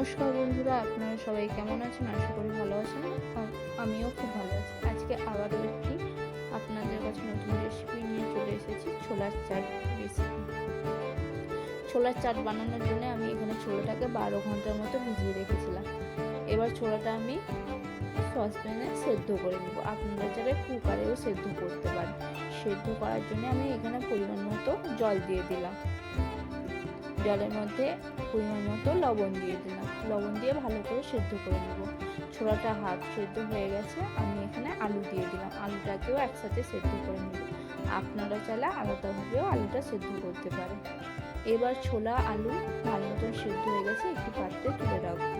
নমস্কার বন্ধুরা, আপনারা সবাই কেমন আছেন? আশা করি ভালো আছেন। আমিও খুব ভালো আছি। আজকে আবারও একটি আপনাদের কাছে নতুন রেসিপি নিয়ে চলে এসেছি, ছোলার চাট রেসিপি ছোলার চাট বানানোর জন্য আমি এখানে ছোলাটাকে বারো ঘণ্টার মতো ভিজিয়ে রেখেছিলাম। এবার ছোলাটা আমি সসপ্যানে সেদ্ধ করে নেব। আপনারা যারা কুকারেও সেদ্ধ করতে পারেন, সেদ্ধ করার জন্য আমি এখানে পরিমাণ মতো জল দিয়ে দিলাম। জলের মধ্যে পরিমাণ মতো লবণ দিয়ে দিলাম। লবণ দিয়ে ভালো করে সেদ্ধ করে নেব। ছোলাটা হাফ সেদ্ধ হয়ে গেছে, আমি এখানে আলু দিয়ে দিলাম। আলুটাকেও একসাথে সেদ্ধ করে নেব। আপনারা চাইলে আলাদাভাবেও আলুটা সেদ্ধ করতে পারেন। এবার ছোলা, আলু ভালো মতন সেদ্ধ হয়ে গেছে, একটি পাত্রে তুলে রাখব।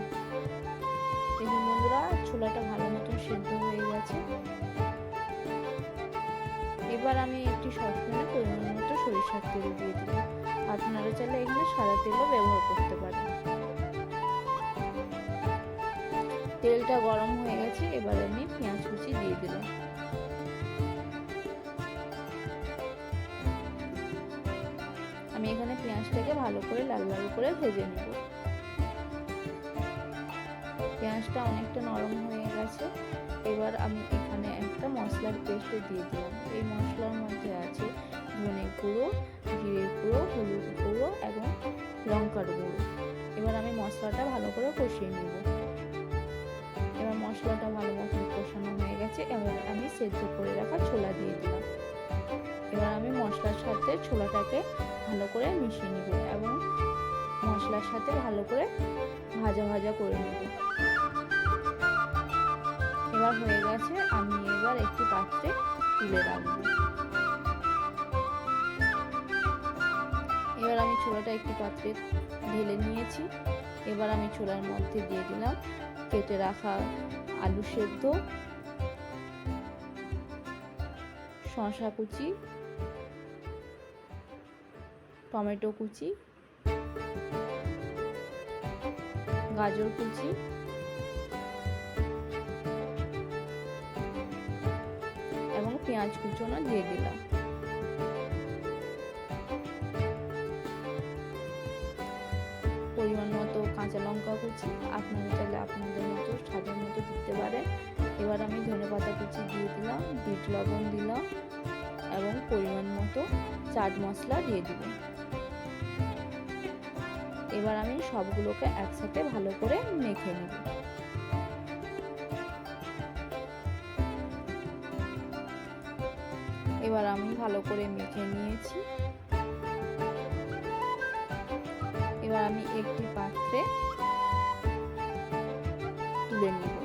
দেখুন বন্ধুরা, ছোলাটা ভালো মতন সেদ্ধ হয়ে গেছে। এবার আমি একটি সসপ্যানে পরিমাণ মতো সরিষার তেল দিয়ে দিলাম। আপনারা চাইলে এখানে সাদা তেলও ব্যবহার করতে পারেন। তেলটা গরম হয়ে গেছে, এবার আমি পেঁয়াজ কুচি দিয়ে দিলাম। আমি এখানে পেঁয়াজটাকে ভালো করে লাল লাল করে ভেজে নেব। পেঁয়াজটা অনেকটা নরম হয়ে গেছে, এবার আমি এখানে একটা মশলার পেস্ট দিয়ে দিলাম। এই মশলার মধ্যে আছে ধনে গুঁড়ো, জিরে গুঁড়ো, হলুদ গুঁড়ো এবং লঙ্কার গুঁড়ো। এবার আমি মশলাটা ভালো করে কষিয়ে নেব। এবার মশলাটা ভালো মতো কষানো হয়ে গেছে। এবার আমি সেদ্ধ করে রাখা ছোলা দিয়ে দিলাম। এবার আমি মশলার সাথে ছোলাটাকে ভালো করে মিশিয়ে নেব এবং মশলার সাথে ভালো করে ভাজা ভাজা করে নেব। এবার হয়ে গেছে, আমি এবার একটি পাত্রে তুলে রাখব। ছোলাটা একটি পাত্রে ঢেলে নিয়েছি। এবার আমি ছোলার মধ্যে দিয়ে দিলাম কেটে রাখা আলু সেদ্ধ, শসা কুচি, টমেটো কুচি, গাজর কুচি, এবং পেঁয়াজ কুচোনো দিয়ে দিলাম। কাঁচা লঙ্কা কুচি, আপনারা চাইলে আপনাদের মতো স্বাদের মতো দিতে পারেন। এবার আমি ধনে পাতা কুচি দিয়ে দিলাম, বিট লবণ দিলাম এবং পরিমাণ মতো চাট মশলা দিয়ে দিব এবার আমি সবগুলোকে একসাথে ভালো করে মেখে নেব। এবার আমি ভালো করে মেখে নিয়েছি। এবার আমি একটি পাত্রে তুলে নিব।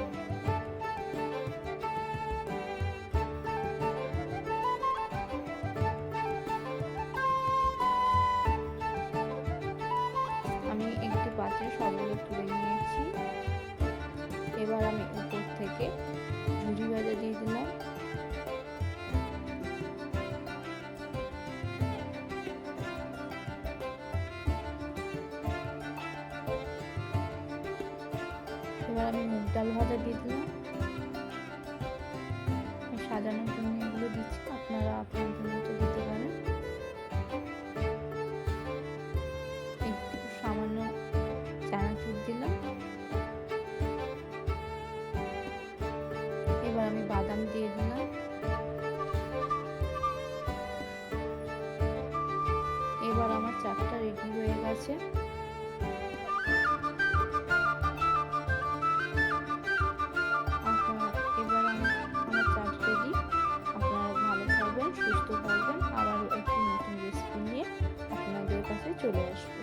আমি একটি পাত্রে সবগুলো তুলে নিয়েছি। এবার আমি উপর থেকে ঝুড়ি ভাজা এবার আমি মুগ ডাল ভাজা দিয়ে দিলাম। সাজানোর জন্য এগুলো দিচ্ছি। আপনারা আপনাদের মতো দিতে পারেন। একটু সামান্য চানাচুর দিলাম। এবার আমি বাদাম দিয়ে দিলাম। এবার আমার চাটটা রেডি হয়ে গেছে। mesmo.